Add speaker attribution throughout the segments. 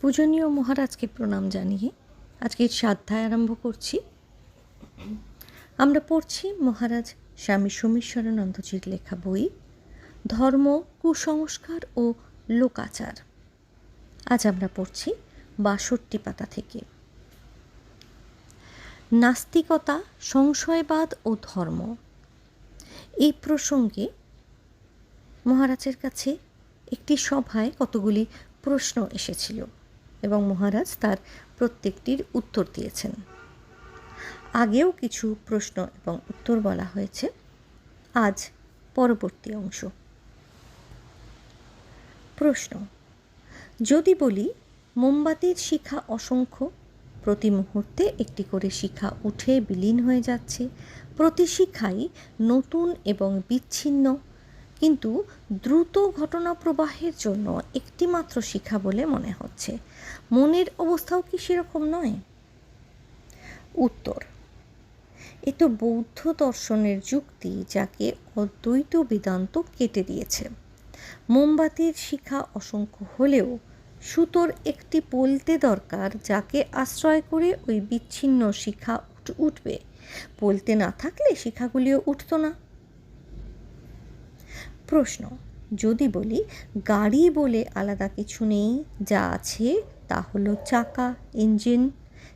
Speaker 1: পূজনীয় মহারাজকে প্রণাম জানিয়ে আজকের সাধ্যায় আরম্ভ করছি। আমরা পড়ছি মহারাজ স্বামী সোমেশ্বরানন্দজির লেখা বই, ধর্ম, কুসংস্কার ও লোকাচার। আজ আমরা পড়ছি বাষট্টি পাতা থেকে। নাস্তিকতা, সংশয়বাদ ও ধর্ম। এই প্রসঙ্গে মহারাজের কাছে একটি সভায় কতগুলি প্রশ্ন এসেছিল। এবং মহারাজ তার প্রত্যেকটির উত্তর দিয়েছেন। আগেও কিছু প্রশ্ন এবং উত্তর বলা হয়েছে। আজ পরবর্তী অংশ। প্রশ্ন, যদি বলি, মোমবাতির শিখা অসংখ্য, প্রতি মুহূর্তে একটি করে শিখা উঠে বিলীন হয়ে যাচ্ছে, প্রতি শিখাই নতুন এবং বিচ্ছিন্ন কিন্তু দ্রুত ঘটনা প্রবাহের জন্য একটিমাত্র শিখা বলে মনে হচ্ছে। মনের অবস্থাও কি সেরকম নয়? উত্তর, এ তো বৌদ্ধ দর্শনের যুক্তি যাকে অদ্বৈত বেদান্ত কেটে দিয়েছে। মোমবাতির শিখা অসংখ্য হলেও সুতোর একটি পলতে দরকার যাকে আশ্রয় করে ওই বিচ্ছিন্ন শিখা উঠবে। পলতে না থাকলে শিখাগুলিও উঠত না। প্রশ্ন, যদি বলি গাড়ি বলে আলাদা কিছু নেই, যা আছে তা হলো চাকা, ইঞ্জিন,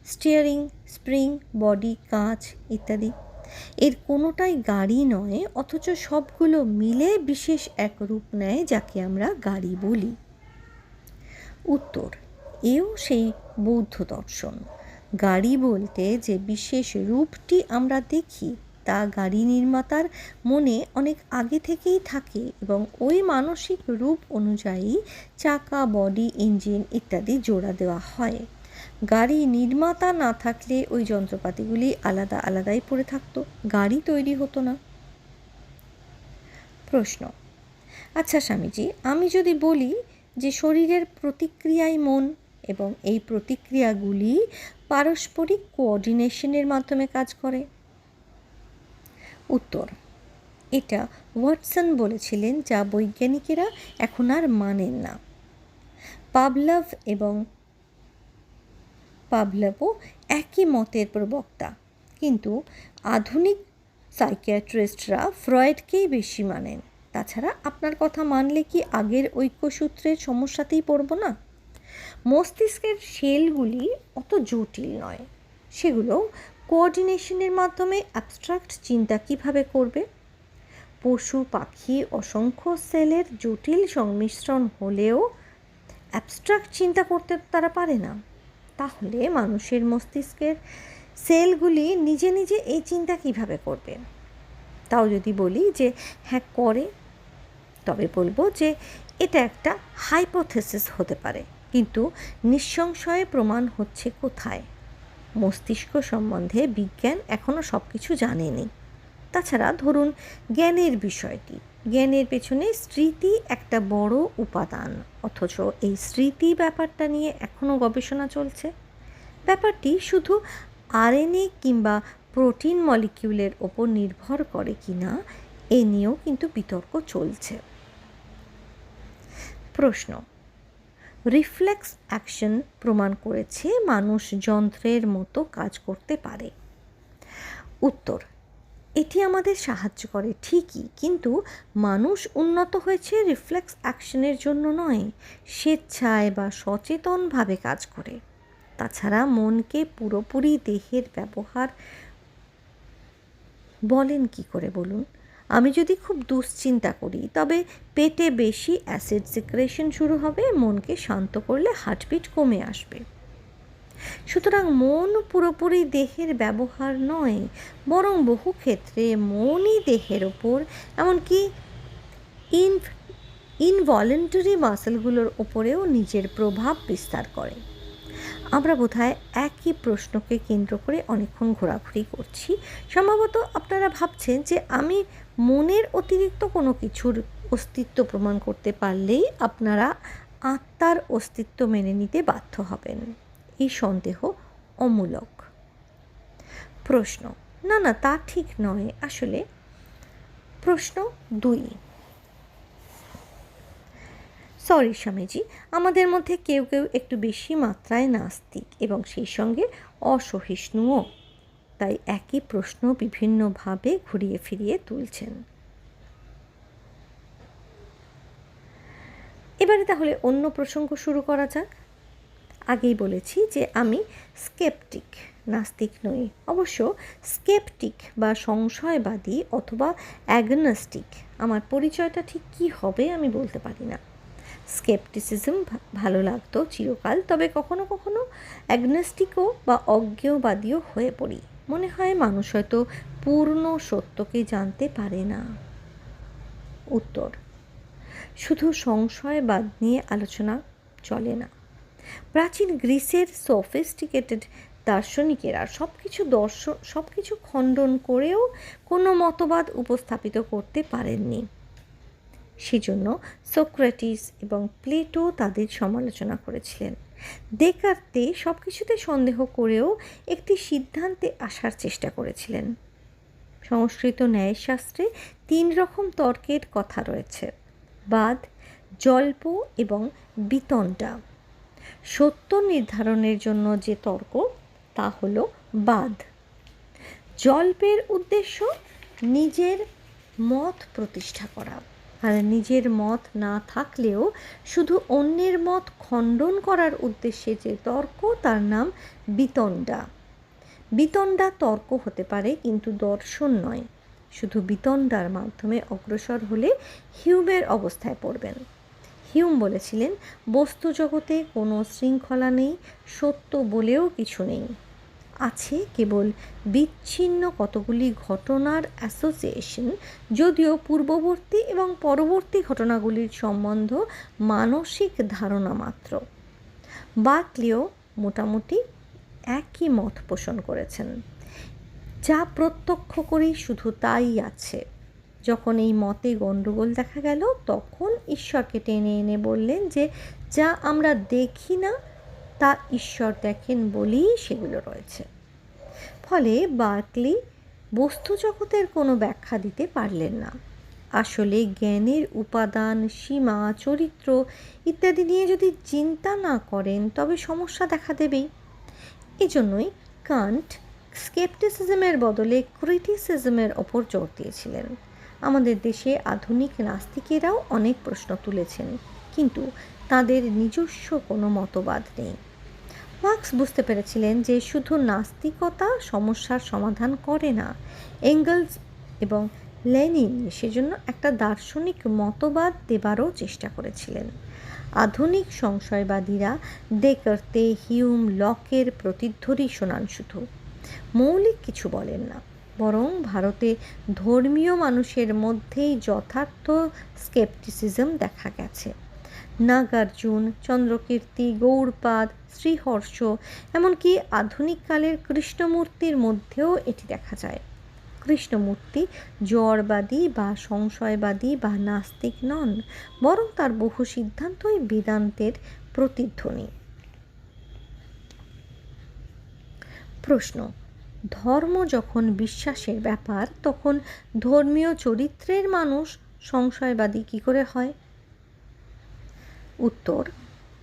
Speaker 1: স্টিয়ারিং, স্প্রিং, বডি, কাঁচ ইত্যাদি। এর কোনোটাই গাড়ি নয়, অথচ সবগুলো মিলে বিশেষ এক রূপ নেয় যাকে আমরা গাড়ি বলি। উত্তর, এও সেই বৌদ্ধ দর্শন। গাড়ি বলতে যে বিশেষ রূপটি আমরা দেখি তা গাড়ি নির্মাতার মনে অনেক আগে থেকেই থাকে এবং ওই মানসিক রূপ অনুযায়ী চাকা, বডি, ইঞ্জিন ইত্যাদি জোড়া দেওয়া হয়। গাড়ি নির্মাতা না থাকলে ওই যন্ত্রপাতিগুলি আলাদা আলাদাই পড়ে থাকতো, গাড়ি তৈরি হতো না। প্রশ্ন আচ্ছা স্বামীজি, আমি যদি বলি যে শরীরের প্রতিক্রিয়াই মন এবং এই প্রতিক্রিয়াগুলি পারস্পরিক কোঅর্ডিনেশনের মাধ্যমে কাজ করে উত্তর। এটা ওয়াটসন বলেছিলেন যা বৈজ্ঞানিকেরা এখন আর মানেন না। পাবলভ এবং পাবলভও একই মতের প্রবক্তা, কিন্তু আধুনিক সাইকিয়াট্রিস্টরা ফ্রয়েডকেই বেশি মানেন। তাছাড়া আপনার কথা মানলে কি আগের ঐক্যসূত্রের সমস্যাতেই পড়ব না? মস্তিষ্কের সেলগুলি অত জটিল নয়, সেগুলো কোঅর্ডিনেশনের মাধ্যমে অ্যাবস্ট্রাক্ট চিন্তা কীভাবে করবে? পশু, পাখি, অসংখ্য সেলের জটিল সংমিশ্রণ হলেও অ্যাবস্ট্রাক্ট চিন্তা করতে তারা পারে না। তাহলে মানুষের মস্তিষ্কের সেলগুলি নিজে নিজে এই চিন্তা কীভাবে করবে? তাও যদি বলি যে হ্যাঁ করে। তবে বলব যে, এটা একটা হাইপোথেসিস হতে পারে। কিন্তু নিঃসংশয়ে প্রমাণ হচ্ছে কোথায়? মস্তিষ্ক সম্বন্ধে বিজ্ঞান এখনও সব কিছু জানেনি। তাছাড়া ধরুন, জ্ঞানের বিষয়টি। জ্ঞানের পেছনে স্মৃতি একটা বড় উপাদান, অথচ এই স্মৃতি ব্যাপারটা নিয়ে এখনও গবেষণা চলছে। ব্যাপারটি শুধু আরএনএ কিংবা প্রোটিন মলিকিউলের ওপর নির্ভর করে কি না এ নিয়েও কিন্তু বিতর্ক চলছে। প্রশ্ন রিফ্লেক্স অ্যাকশন প্রমাণ করেছে মানুষ যন্ত্রের মতো কাজ করতে পারে। উত্তর, এটি আমাদের সাহায্য করে ঠিকই, কিন্তু মানুষ উন্নত হয়েছে রিফ্লেক্স অ্যাকশনের জন্য নয়, স্বেচ্ছায় বা সচেতনভাবে কাজ করে। তাছাড়া মনকে পুরোপুরি দেহের ব্যবহার বলেন কি করে বলুন? আমি যদি খুব দুশ্চিন্তা করি, তবে পেটে বেশি অ্যাসিড সিক্রেশন শুরু হবে, মনকে শান্ত করলে হার্টবিট কমে আসবে। সুতরাং মন পুরোপুরি দেহের ব্যবহার নয়, বরং বহু ক্ষেত্রে মনই দেহের ওপর, এমনকি ইন ইনভলেন্টারি মাসেলগুলোর ওপরেও নিজের প্রভাব বিস্তার করে। আমরা বোধহয় একই প্রশ্নকে কেন্দ্র করে অনেকক্ষণ ঘোরাঘুরি করছি। সম্ভবত আপনারা ভাবছেন যে আমি মনের অতিরিক্ত কোনো কিছুর অস্তিত্ব প্রমাণ করতে পারলেই আপনারা আত্মার অস্তিত্ব মেনে নিতে বাধ্য হবেন। এই সন্দেহ অমূলক। প্রশ্ন। না না, তা ঠিক নয়। আসলে প্রশ্ন দুই। সরি স্বামীজি, আমাদের মধ্যে কেউ কেউ একটু বেশি মাত্রায় নাস্তিক এবং সেই সঙ্গে অসহিষ্ণুও। তাই একই প্রশ্ন বিভিন্নভাবে ঘুরিয়ে ফিরিয়ে তুলছেন। এবারে তাহলে অন্য প্রসঙ্গ শুরু করা যাক। আগেই বলেছি যে আমি স্কেপটিক, নাস্তিক নই। অবশ্য স্কেপটিক বা সংশয়বাদী অথবা অ্যাগনাস্টিক, আমার পরিচয়টা ঠিক কী হবে আমি বলতে পারি না। স্কেপটিসিজম ভালো লাগতো চিরকাল, তবে কখনো কখনো অ্যাগনেস্টিকও বা অজ্ঞেয়বাদীও হয়ে পড়ি। মনে হয় মানুষ হয়তো পূর্ণ সত্যকে জানতে পারে না। উত্তর, শুধু সংশয়বাদ নিয়ে আলোচনা চলে না। প্রাচীন গ্রিসের সফিস্টিকেটেড দার্শনিকেরা সব কিছু দর্শন সব কিছু খণ্ডন করেও কোনো মতবাদ উপস্থাপিত করতে পারেননি। সেজন্য সোক্রেটিস এবং প্লেটো তাদের সমালোচনা করেছিলেন। দেকার্তে সব কিছুতে সন্দেহ করেও একটি সিদ্ধান্তে আসার চেষ্টা করেছিলেন। সংস্কৃত ন্যায়শাস্ত্রে তিন রকম তর্কের কথা রয়েছে। বাদ, জল্প এবং বিতনটা সত্য নির্ধারণের জন্য যে তর্ক, তা হলো বাদ। জল্পের উদ্দেশ্য নিজের মত প্রতিষ্ঠা করা। নিজের মত না থাকলেও শুধু অন্যের মত খণ্ডন করার উদ্দেশ্যে যে তর্ক, তার নাম বিতণ্ডা। বিতণ্ডা তর্ক হতে পারে, কিন্তু দর্শন নয়। শুধু বিতণ্ডার মাধ্যমে অগ্রসর হলে হিউমের অবস্থায় পড়বেন। হিউম বলেছিলেন, বস্তু জগতে কোনো শৃঙ্খলা নেই, সত্য বলেও কিছু নেই। আছে কেবল বিচ্ছিন্ন কতগুলি ঘটনার অ্যাসোসিয়েশন যদিও পূর্ববর্তী এবং পরবর্তী ঘটনাগুলির সম্বন্ধ মানসিক ধারণা মাত্র। বাকলিও মোটামুটি একই মত পোষণ করেছেন। যা প্রত্যক্ষ করি শুধু তাই আছে। যখন এই মতে গণ্ডগোল দেখা গেল, তখন ঈশ্বরকে টেনে এনে বললেন যে, যা আমরা দেখি না তা ঈশ্বর দেখেন বলেই সেগুলো রয়েছে। ফলে বার্কলি বস্তু জগতের কোনো ব্যাখ্যা দিতে পারলেন না। আসলে জ্ঞানের উপাদান, সীমা, চরিত্র ইত্যাদি নিয়ে যদি চিন্তা না করেন, তবে সমস্যা দেখা দেবেই। এজন্যই কান্ট স্কেপটিসিজমের বদলে ক্রিটিসিজমের ওপর জোর দিয়েছিলেন। আমাদের দেশে আধুনিক নাস্তিকেরাও অনেক প্রশ্ন তুলেছেন, কিন্তু তাদের নিজস্ব কোনো মতবাদ নেই। মার্কস বুঝতে পেরেছিলেন যে শুধু নাস্তিকতা সমস্যার সমাধান করে না, এঙ্গেলস এবং লেনিন সেজন্য একটা দার্শনিক মতবাদ দেবারও চেষ্টা করেছিলেন। আধুনিক সংশয়বাদীরা ডেকার্তে হিউম, লকের প্রতিধ্বনি শোনান শুধু। মৌলিক কিছু বলেন না, বরং ভারতে ধর্মীয় মানুষের মধ্যেই যথার্থ স্কেপটিসিজম দেখা গেছে। নাগার্জুন, চন্দ্রকীর্তি, গৌড়পাদ, শ্রীহর্ষ, এমনকি আধুনিককালের কৃষ্ণমূর্তির মধ্যেও এটি দেখা যায়। কৃষ্ণমূর্তি জড়বাদী বা সংশয়বাদী বা নাস্তিক নন, বরং তার বহু সিদ্ধান্তই বেদান্তের প্রতিধ্বনি। প্রশ্ন, ধর্ম যখন বিশ্বাসের ব্যাপার, তখন ধর্মীয় চরিত্রের মানুষ সংশয়বাদী কী করে হয়? উত্তর,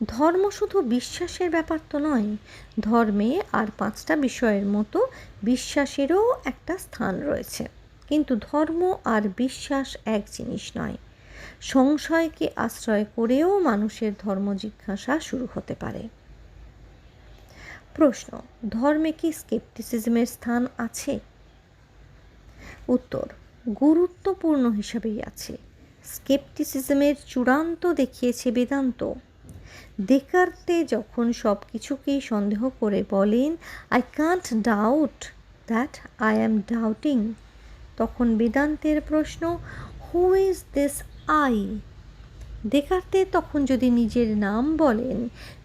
Speaker 1: ধর্ম শুধু বিশ্বাসের ব্যাপার তো নয়, ধর্মে আর পাঁচটা বিষয়ের মতো বিশ্বাসেরও একটা স্থান রয়েছে। কিন্তু ধর্ম আর বিশ্বাস এক জিনিস নয়, সংশয়কে আশ্রয় করেও মানুষের ধর্ম জিজ্ঞাসা শুরু হতে পারে। প্রশ্ন, ধর্মে কি স্কেপটিসিজমের স্থান আছে? উত্তর, গুরুত্বপূর্ণ হিসাবেই আছে। স্কেপটিসিজমের চূড়ান্ত দেখিয়েছে বেদান্ত। দেকার্তে যখন সব কিছুকেই সন্দেহ করে বলেন I can't doubt that I am doubting তখন বেদান্তের প্রশ্ন হু ইজ দিস আই দেখাতে তখন যদি নিজের নাম বলেন,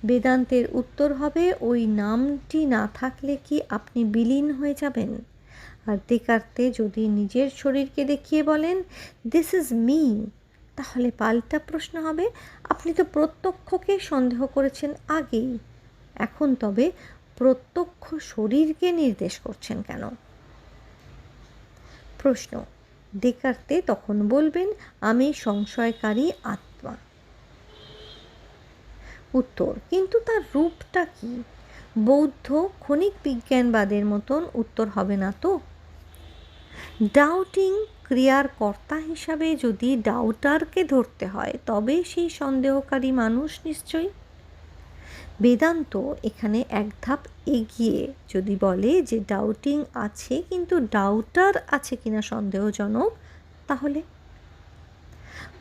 Speaker 1: বেদান্তের উত্তর হবে, ওই নামটি না থাকলে কি আপনি বিলীন হয়ে যাবেন? আর দেখাতে যদি নিজের শরীরকে দেখিয়ে বলেন দিস ইজ মি তাহলে পাল্টা প্রশ্ন হবে, আপনি তো প্রত্যক্ষকে সন্দেহ করেছেন আগেই। এখন তবে প্রত্যক্ষ শরীরকে নির্দেশ করছেন কেন? প্রশ্ন, ডেকার্তে তখন বলবেন, আমি সংশয়কারী আত্মা। উত্তর, কিন্তু তার রূপটা কি? বৌদ্ধ ক্ষণিক বিজ্ঞানবাদের মতন উত্তর হবে না তো? ডাউটিং ক্রিয়ার কর্তা হিসাবে যদি ডাউটারকে ধরতে হয়, তবে সেই সন্দেহকারী মানুষ নিশ্চয়ই। বেদান্ত এখানে এক ধাপ এগিয়ে যদি বলে যে ডাউটিং আছে কিন্তু ডাউটার আছে কিনা সন্দেহজনক, তাহলে?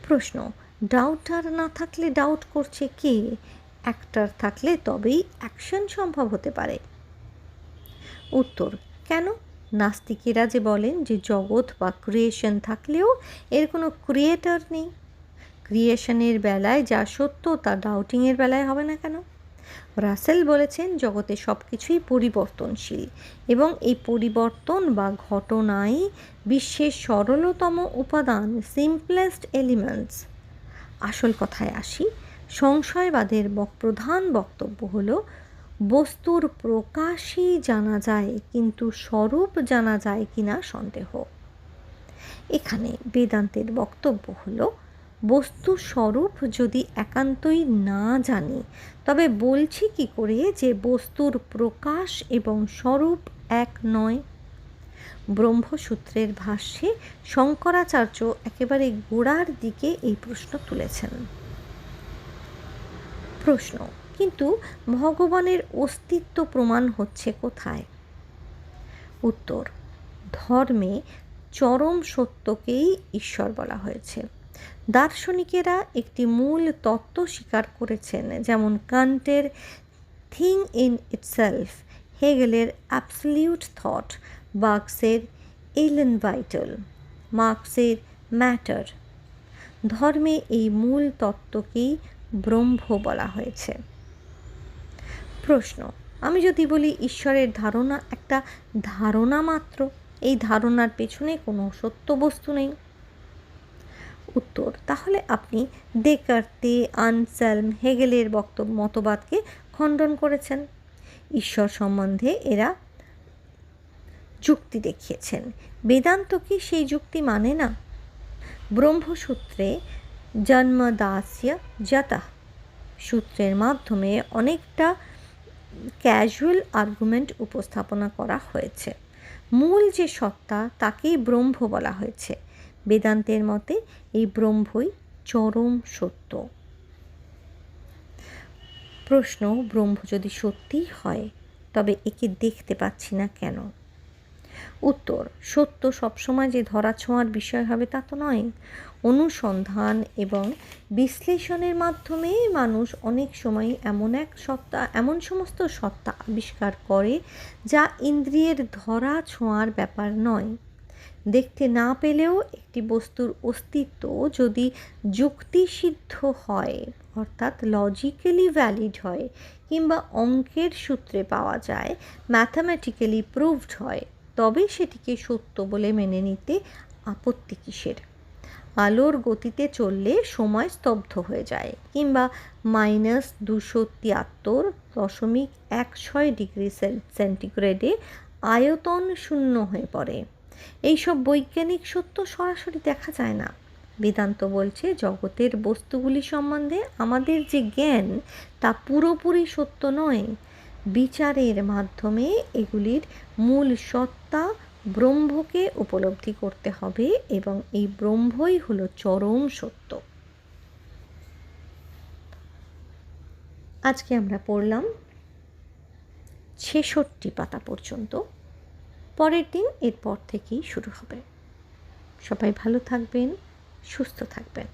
Speaker 1: প্রশ্ন ডাউটার না থাকলে ডাউট করছে কে? অ্যাক্টার থাকলে তবেই অ্যাকশন সম্ভব হতে পারে। উত্তর, কেন? নাস্তিকেরা যে বলেন যে জগৎ বা ক্রিয়েশন থাকলেও এর কোনো ক্রিয়েটার নেই। ক্রিয়েশনের বেলায় যা সত্য তা ডাউটিংয়ের বেলায় হবে না কেন? রাসেল বলেছেন, জগতে সব কিছুই পরিবর্তনশীল এবং এই পরিবর্তন বা ঘটনাই বিশ্বের সরলতম উপাদান সিম্পলেস্ট এলিমেন্টস আসল কথায় আসি, সংশয়বাদের প্রধান বক্তব্য হলো বস্তুর প্রকাশই জানা যায়, কিন্তু স্বরূপ জানা যায় কিনা সন্দেহ। এখানে বেদান্তের বক্তব্য হলো, বস্তু স্বরূপ যদি একান্তই না জানি, তবে বলছি কি করে যে বস্তুর প্রকাশ এবং স্বরূপ এক নয়? ব্রহ্মসূত্রের ভাষ্যে শঙ্করাচার্য একেবারে গোড়ার দিকে এই প্রশ্ন তুলেছেন। প্রশ্ন কিন্তু ভগবানের অস্তিত্ব প্রমাণ হচ্ছে কোথায়? উত্তর, ধর্মে চরম সত্যকেই ঈশ্বর বলা হয়েছে। দার্শনিকেরা একটি মূল তত্ত্ব স্বীকার করেছেন, যেমন কান্টের থিং ইন ইটসেলফ, হেগেলের অ্যাবসলিউট থট বাক্সের এলেন ভাইটাল মার্কসের ম্যাটার। ধর্মে এই মূল তত্ত্বকেই ব্রহ্ম বলা হয়েছে। প্রশ্ন। আমি যদি বলি, ঈশ্বরের ধারণা একটা ধারণা মাত্র, এই ধারণার পেছনে কোনো সত্য বস্তু নেই। উত্তর, তাহলে আপনি ডেকার্তে, আনসেলম, হেগেলের বক্তব্য মতবাদকে খণ্ডন করেছেন। ঈশ্বর সম্বন্ধে এরা যুক্তি দেখিয়েছেন। বেদান্ত কি সেই যুক্তি মানে না? ব্রহ্মসূত্রে জন্মদাস্য যতা সূত্রের মাধ্যমে অনেকটা ক্যাজুয়াল আর্গুমেন্ট উপস্থাপনা করা হয়েছে। মূল যে সত্তা, তাকেই ব্রহ্ম বলা হয়েছে। বেদান্তের মতে, এই ব্রহ্মই চরম সত্য। প্রশ্ন, ব্রহ্ম যদি সত্যিই হয়, তবে একে দেখতে পাচ্ছি না কেন? উত্তর, সত্য সবসময় যে ধরা ছোঁয়ার বিষয় হবে তা তো নয়। অনুসন্ধান এবং বিশ্লেষণের মাধ্যমে মানুষ অনেক সময় এমন এক সত্তা, এমন সমস্ত সত্তা আবিষ্কার করে যা ইন্দ্রিয়ের ধরা ছোঁয়ার ব্যাপার নয়। দেখতে না পেলেও একটি বস্তুর অস্তিত্ব যদি যুক্তিসিদ্ধ হয়, অর্থাৎ লজিক্যালি ভ্যালিড হয়, কিংবা অঙ্কের সূত্রে পাওয়া যায় ম্যাথামেটিক্যালি প্রুভড হয় তবে সেটিকে সত্য বলে মেনে নিতে আপত্তি কিসের? আলোর গতিতে চললে সময় স্তব্ধ হয়ে যায় কিংবা মাইনাস দুশো তিয়াত্তর দশমিক এক ছয় ডিগ্রি সেন্টিগ্রেডে আয়তন শূন্য হয়ে পড়ে। এইসব বৈজ্ঞানিক সত্য সরাসরি দেখা যায় না। বেদান্ত বলছে, জগতের বস্তুগুলি সম্বন্ধে আমাদের যে জ্ঞান তা পুরোপুরি সত্য নয় বিচারের মাধ্যমে এগুলির মূল সত্তা ব্রহ্মকে উপলব্ধি করতে হবে এবং এই ব্রহ্মই হল চরম সত্য। আজকে আমরা পড়লাম ছেষট্টি পাতা পর্যন্ত। পরের দিন এরপর থেকেই শুরু হবে। সবাই ভালো থাকবেন, সুস্থ থাকবেন।